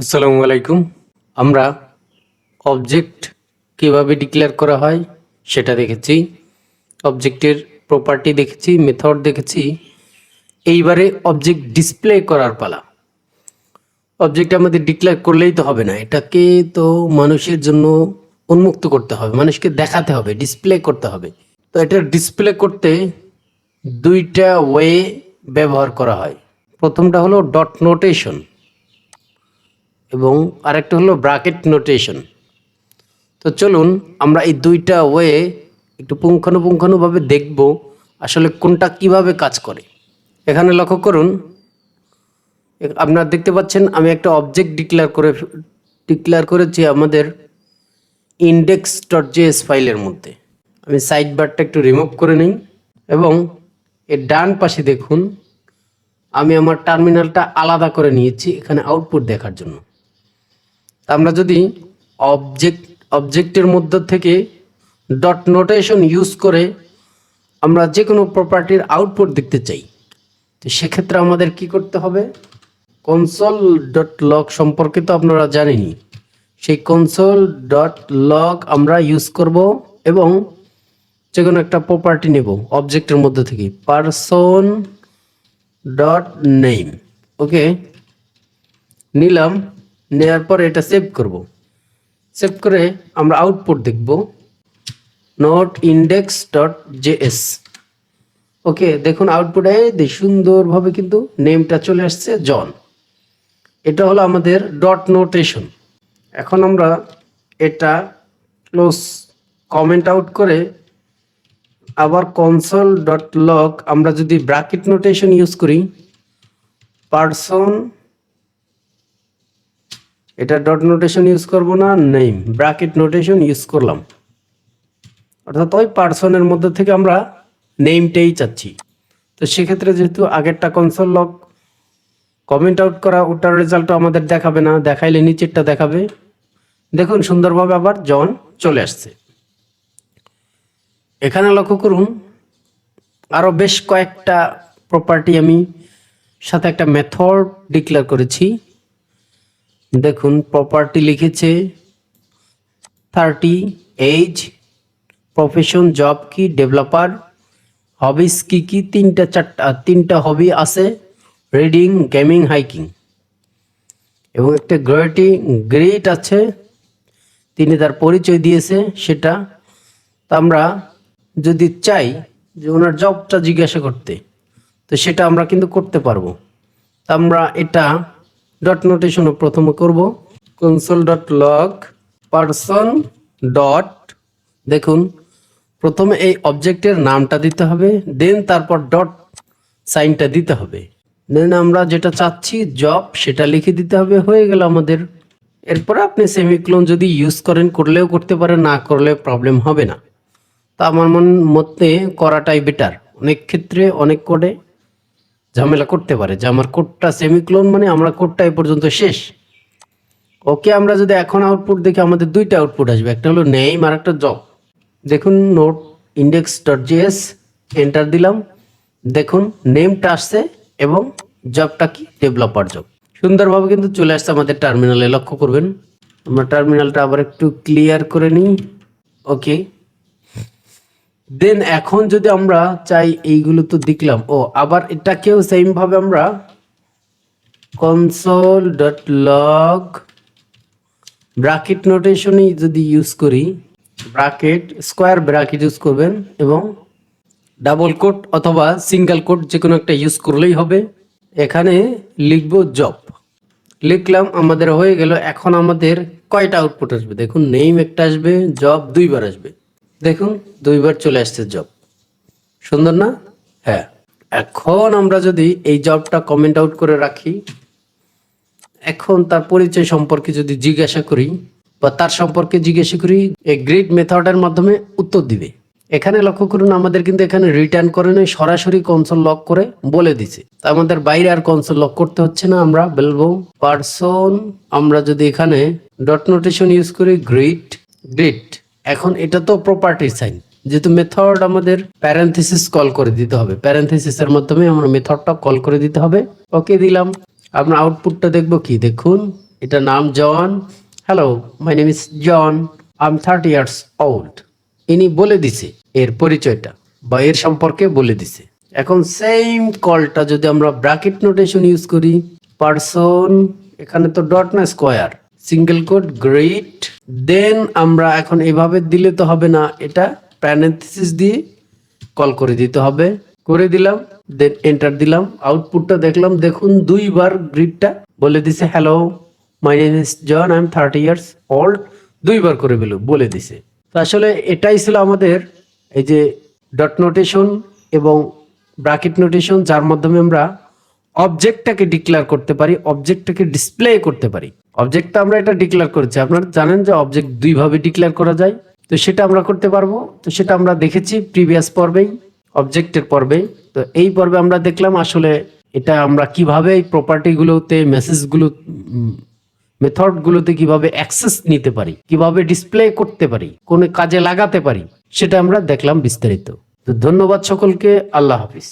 আসসালামু আলাইকুম। আমরা অবজেক্ট কীভাবে ডিক্লেয়ার করা হয় সেটা দেখেছি অবজেক্টের প্রপার্টি দেখেছি মেথড দেখেছি। এইবারে অবজেক্ট ডিসপ্লে করার পালা। অবজেক্ট আমাদের ডিক্লেয়ার করলেই তো হবে না, এটাকে তো মানুষের জন্য উন্মুক্ত করতে হবে, মানুষকে দেখাতে হবে ডিসপ্লে করতে হবে। তো এটা ডিসপ্লে করতে দুইটা ওয়ে ব্যবহার করা হয়। প্রথমটা হলো ডট নোটেশন এবং আরেকটা হলো ব্রাকেট নোটেশন। তো চলুন আমরা এই দুইটা ওয়ে একটু পুঙ্খানুপুঙ্খানুভাবে দেখব আসলে কোনটা কীভাবে কাজ করে। এখানে লক্ষ্য করুন, আপনারা দেখতে পাচ্ছেন আমি একটা অবজেক্ট ডিক্লেয়ার করে ডিক্লেয়ার করেছি আমাদের ইন্ডেক্স ডট জেএস ফাইলের মধ্যে। আমি সাইড বারটা একটু রিমুভ করে নিই এবং এর ডান পাশে দেখুন, আমি আমার টার্মিনালটা আলাদা করে নিয়েছি এখানে আউটপুট দেখার জন্য। আমরা যদি অবজেক্ট অবজেক্টের মধ্য থেকে ডট নোটেশন ইউজ করে আমরা যে কোনো প্রপার্টির আউটপুট দেখতে চাই, তো সেক্ষেত্রে আমাদের কি করতে হবে? কনসোল ডট লগ সম্পর্কে তো আপনারা জানেনই। সেই কনসোল ডট লগ আমরা ইউজ করব এবং যে কোনো একটা প্রপার্টি নেব অবজেক্টের মধ্যে থেকে। পারসন ডট নেম ওকে নিলাম। নেওয়ার পর এটা সেভ করব। সেভ করে আমরা আউটপুট দেখব। Node index dot JS okay দেখুন আউটপুটে সুন্দরভাবে কিন্তু নেমটা চলে আসছে জন। এটা হলো আমাদের ডট নোটেশন এখন আমরা এটা ক্লোজ কমেন্ট আউট করে আবার কনসোল ডট লক আমরা যদি ব্র্যাকেট নোটেশন ইউজ করি পার্সন এটা ডট নোটেশন ইউজ করব না নেম ব্র্যাকেট নোটেশন ইউজ করলাম। অর্থাৎ ওই পার্সনের মধ্যে থেকে আমরা নেমটাই চাচ্ছি। তো সেক্ষেত্রে যেহেতু আগেরটা কনসোল লগ কমেন্ট আউট করা, ওটার রেজাল্ট আমাদের দেখাবে না, দেখাইলে নিচেরটা দেখাবে। দেখুন, সুন্দরভাবে আবার জন চলে আসছে। এখানে লক্ষ্য করুন আরও বেশ কয়েকটা প্রপার্টি আমি সাথে একটা মেথড ডিক্লেয়ার করেছি। দেখুন প্রপার্টি লিখেছে থার্টি এইজ প্রফেশন জব কি ডেভেলপার হবিস কি কি, তিনটা চারটা, তিনটা হবি আছে রিডিং গেমিং হাইকিং এবং একটা গ্রেটি গ্রেট আছে, তিনি তার পরিচয় দিয়েছে সেটা। তা আমরা যদি চাই যে ওনার জবটা জিজ্ঞাসা করতে, তো সেটা আমরা কিন্তু করতে পারব। তা আমরা এটা ডট নোটেশনও প্রথমে করব। Console dot log person dot দেখুন, প্রথমে এই অবজেক্টের নামটা দিতে হবে দেন তারপর ডট সাইনটা দিতে হবে। দেন আমরা যেটা চাচ্ছি জব সেটা লিখে দিতে হবে, হয়ে গেল আমাদের। এরপরে আপনি সেমিক্লোন যদি ইউজ করেন, করলেও করতে পারেন, না করলে প্রবলেম হবে না। তা আমার মন মতে করাটাই বেটার অনেক ক্ষেত্রে অনেক কোডে ঝামেলা করতে পারে, যে আমার কোডটা সেমিক্লোন মানে আমরা কোডটা এ পর্যন্ত শেষ। ওকে, আমরা যদি এখন আউটপুট দেখি, আমাদের দুইটা আউটপুট আসবে, একটা হলো নেম আর একটা জব দেখুন node index dot JS enter দিলাম। দেখুন নেমটা আসছে এবং জবটা কি? ডেভেলপার জব সুন্দরভাবে কিন্তু চলে আসছে আমাদের টার্মিনালে লক্ষ্য করবেন। আমরা টার্মিনালটা আবার একটু ক্লিয়ার করে নিই। ওকে দেন এখন যদি আমরা চাই এইগুলো তো দেখলাম, ও, আবার এটাকেও সেম ভাবে আমরা কনসোল ডট লগ ব্রাকেট নোটেশনই যদি ইউজ করি ব্রাকেট স্কোয়ার ব্রাকেট ইউজ করবেন এবং ডাবল কোট অথবা সিঙ্গেল কোট যে কোনো একটা ইউজ করলেই হবে। এখানে লিখব জব লিখলাম, আমাদের হয়ে গেল, এখন আমাদের কয়টা আউটপুট আসবে? দেখুন নেম একটা আসবে জব দুইবার আসবে। দেখুন, দুইবার চলে আসছে জব সুন্দর না? হ্যাঁ। এখন আমরা যদি এই জবটা কমেন্ট আউট করে রাখি, এখন তার পরিচয় সম্পর্কে যদি জিজ্ঞাসা করি, বা তার সম্পর্কে জিজ্ঞাসা করি এই গ্রিড মেথডের মাধ্যমে উত্তর দিবে। এখানে লক্ষ্য করুন, আমাদের কিন্তু এখানে রিটার্ন করে নয় সরাসরি কনসোল লক করে বলে দিছে। আমাদের বাইরে আর কনসোল লক করতে হচ্ছে না, আমরা বলব পার্সন আমরা যদি এখানে ডট নোটেশন ইউজ করি গ্রিড গ্রিড এখন এটা তো প্রপার্টির সাইন যেহেতু মেথড আমাদের প্যারেন্থেসিস কল করে দিতে হবে। প্যারেন্থেসিসের মাধ্যমে আমরা মেথডটা কল করে দিতে হবে। ওকে দিলাম। আমরা আউটপুটটা দেখব কি? দেখুন, এটা নাম John hello my name is John I am thirty years old ইনি বলে দিছে এর পরিচয়টা বা এর সম্পর্কে বলে দিছে। এখন সেম কলটা যদি আমরা ব্র্যাকেট নোটেশন ইউজ করি পারসন এখানে তো ডট না square single quote greet then আমরা এখন এভাবে দিলে তো হবে না, এটা প্যারেন্থিসিস দিয়ে কল করে দিতে হবে। করে দিলাম দেন এন্টার দিলাম আউটপুটটা দেখলাম, দেখুন দুইবার গ্রিডটা বলে দিছে hello my name is John I am thirty years old দুইবার করে বেল বলে দিছে। তো আসলে এটাই ছিল আমাদের এই যে ডট নোটেশন এবং ব্রাকেট নোটেশন যার মাধ্যমে আমরা অবজেক্টটাকে ডিক্লেয়ার করতে পারি অবজেক্টটাকে ডিসপ্লে করতে পারি। অবজেক্টটা আমরা এটা ডিক্লেয়ার করেছি। আপনারা জানেন যে অবজেক্ট দুইভাবে ডিক্লেয়ার করা যায়। তো সেটা আমরা করতে পারব। তো সেটা আমরা দেখেছি প্রিভিয়াস পর্বেই অবজেক্টের পর্বে তো এই পর্বে আমরা দেখলাম আসলে এটা আমরা কীভাবে এই প্রপার্টিগুলোতে মেসেজগুলো মেথডগুলোতে কীভাবে অ্যাক্সেস নিতে পারি, কীভাবে ডিসপ্লে করতে পারি, কোন কাজে লাগাতে পারি, সেটা আমরা দেখলাম বিস্তারিত। তো ধন্যবাদ সকলকে। আল্লাহ হাফিজ।